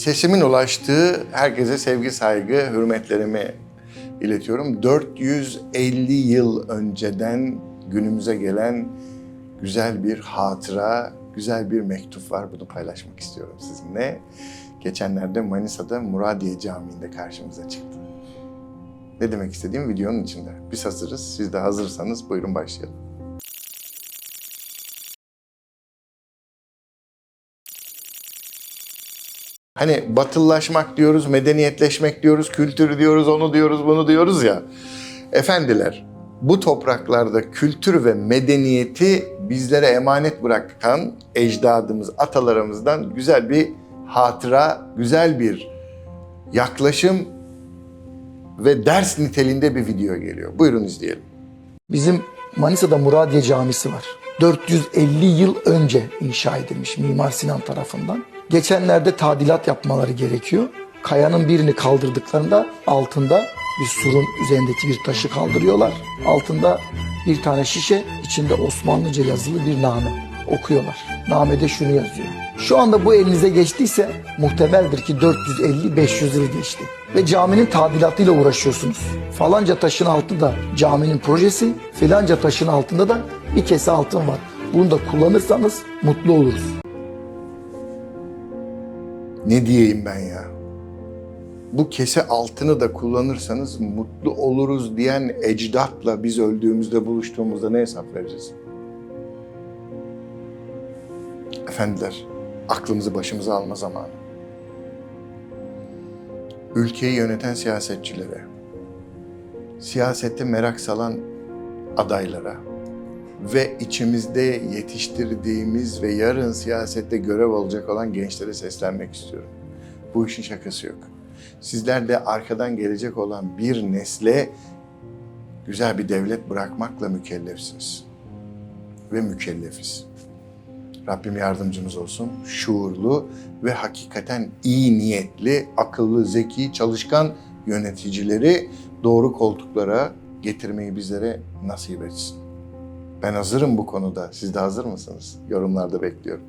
Sesimin ulaştığı herkese sevgi, saygı, hürmetlerimi iletiyorum. 450 yıl önceden günümüze gelen güzel bir hatıra, güzel bir mektup var. Bunu paylaşmak istiyorum sizinle. Geçenlerde Manisa'da Muradiye Camii'nde karşımıza çıktı. Ne demek istediğim videonun içinde. Biz hazırız. Siz de hazırsanız buyurun başlayalım. Hani batıllaşmak diyoruz, medeniyetleşmek diyoruz, kültür diyoruz, onu diyoruz, bunu diyoruz ya. Efendiler, bu topraklarda kültür ve medeniyeti bizlere emanet bırakan ecdadımız, atalarımızdan güzel bir hatıra, güzel bir yaklaşım ve ders niteliğinde bir video geliyor. Buyurun izleyelim. Bizim Manisa'da Muradiye Camisi var. 450 yıl önce inşa edilmiş Mimar Sinan tarafından. Geçenlerde tadilat yapmaları gerekiyor. Kayanın birini kaldırdıklarında altında bir surun üzerindeki bir taşı kaldırıyorlar. Altında bir tane şişe, içinde Osmanlıca yazılı bir name okuyorlar. Namede şunu yazıyor. Şu anda bu elinize geçtiyse muhtemeldir ki 450-500 yıl geçti. Ve caminin tadilatıyla uğraşıyorsunuz. Falanca taşın altında caminin projesi, filanca taşın altında da bir kese altın var. Bunu da kullanırsanız mutlu oluruz. Ne diyeyim ben ya? Bu kese altını da kullanırsanız mutlu oluruz diyen ecdatla biz öldüğümüzde buluştuğumuzda ne hesap vereceğiz? Efendiler, aklımızı başımıza alma zamanı. Ülkeyi yöneten siyasetçilere, siyasette merak salan adaylara ve içimizde yetiştirdiğimiz ve yarın siyasette görev olacak olan gençlere seslenmek istiyorum. Bu işin şakası yok. Sizler de arkadan gelecek olan bir nesle güzel bir devlet bırakmakla mükellefsiniz. Ve mükellefiz. Rabbim yardımcımız olsun. Şuurlu ve hakikaten iyi niyetli, akıllı, zeki, çalışkan yöneticileri doğru koltuklara getirmeyi bizlere nasip etsin. Ben hazırım bu konuda. Siz de hazır mısınız? Yorumlarda bekliyorum.